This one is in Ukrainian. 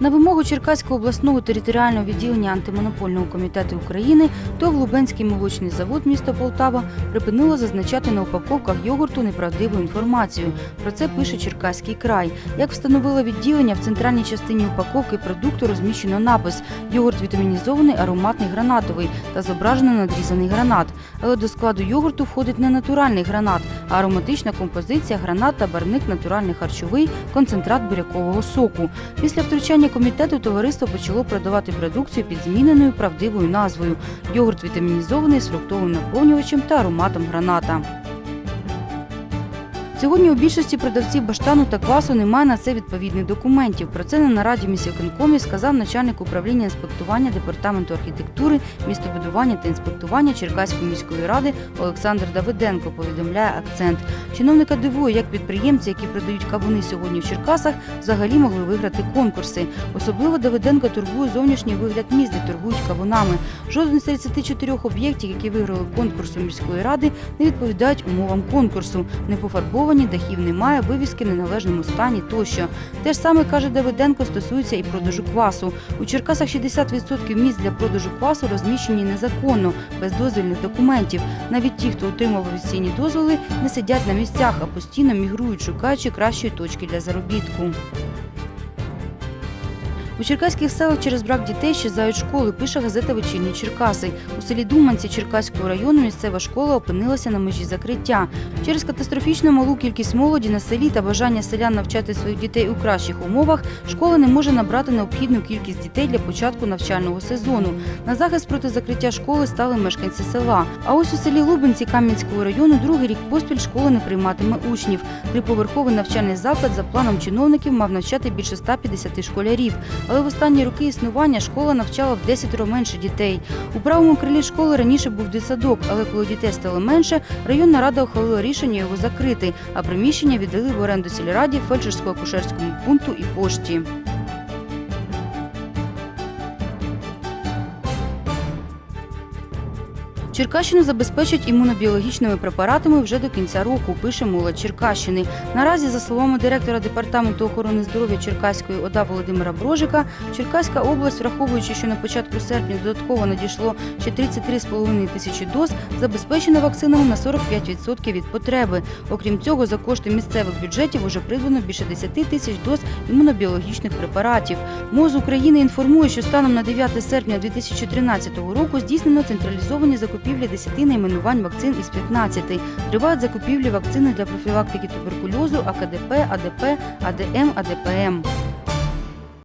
На вимогу Черкаського обласного територіального відділення антимонопольного комітету України ТОВ Лубенський молочний завод міста Полтава припинило зазначати на упаковках йогурту неправдиву інформацію. Про це пише Черкаський край. Як встановило відділення, в центральній частині упаковки продукту розміщено напис «Йогурт вітамінізований, ароматний гранатовий» та зображено надрізаний гранат. Але до складу йогурту входить не натуральний гранат, а ароматична композиція гранат та барвник натуральний харчовий, концентрат бурякового соку. Після втручання комітету товариство почало продавати продукцію під зміненою правдивою назвою йогурт вітамінізований з фруктовим наповнювачем та ароматом граната. Сьогодні у більшості продавців баштану та квасу немає на це відповідних документів. Про це на нараді міськвиконкомі сказав начальник управління інспектування департаменту архітектури, містобудування та інспектування Черкаської міської ради Олександр Давиденко. Повідомляє акцент. Чиновника дивує, як підприємці, які продають кавуни сьогодні в Черкасах, взагалі могли виграти конкурси. Особливо Давиденко турбує зовнішній вигляд міст, де торгують кавунами. Жоден з 34 об'єктів, які виграли конкурс у міської ради, не відповідають умовам конкурсу. Не пофарбовані, дахів немає, вивіски в неналежному стані тощо. Те ж саме каже Давиденко, стосується і продажу квасу. У Черкасах 60% місць для продажу квасу розміщені незаконно, без дозвільних документів. Навіть ті, хто отримав офіційні дозволи, не сидять на місцях, а постійно мігрують, шукаючи кращої точки для заробітку. У черкаських селах через брак дітей щезають школи, пише газета Вечірні Черкаси. У селі Думанці Черкаського району місцева школа опинилася на межі закриття. Через катастрофічно малу кількість молоді на селі та бажання селян навчати своїх дітей у кращих умовах, школа не може набрати необхідну кількість дітей для початку навчального сезону. На захист проти закриття школи стали мешканці села. А ось у селі Лубенці Кам'янського району другий рік поспіль школа не прийматиме учнів. Триповерховий навчальний заклад за планом чиновників мав навчати більше 150 школярів. Але в останні роки існування школа навчала в 10 менше дітей. У правому крилі школи раніше був дитсадок, але коли дітей стало менше, районна рада ухвалила рішення його закрити, а приміщення віддали в оренду сільраді, фельдшерсько-акушерському пункту і пошті. Черкащину забезпечать імунобіологічними препаратами вже до кінця року, пише молодь Черкащини. Наразі, за словами директора департаменту охорони здоров'я Черкаської ОДА Володимира Брожика, Черкаська область, враховуючи, що на початку серпня додатково надійшло ще 33,5 тисячі доз, забезпечена вакцинами на 45% від потреби. Окрім цього, за кошти місцевих бюджетів уже придбано більше 10 тисяч доз імунобіологічних препаратів. МОЗ України інформує, що станом на 9 серпня 2013 року здійснено централізовані закупівлі 10 найменувань вакцин із 15. Тривають закупівлі вакцини для профілактики туберкульозу, АКДП, АДП, АДМ, АДПМ.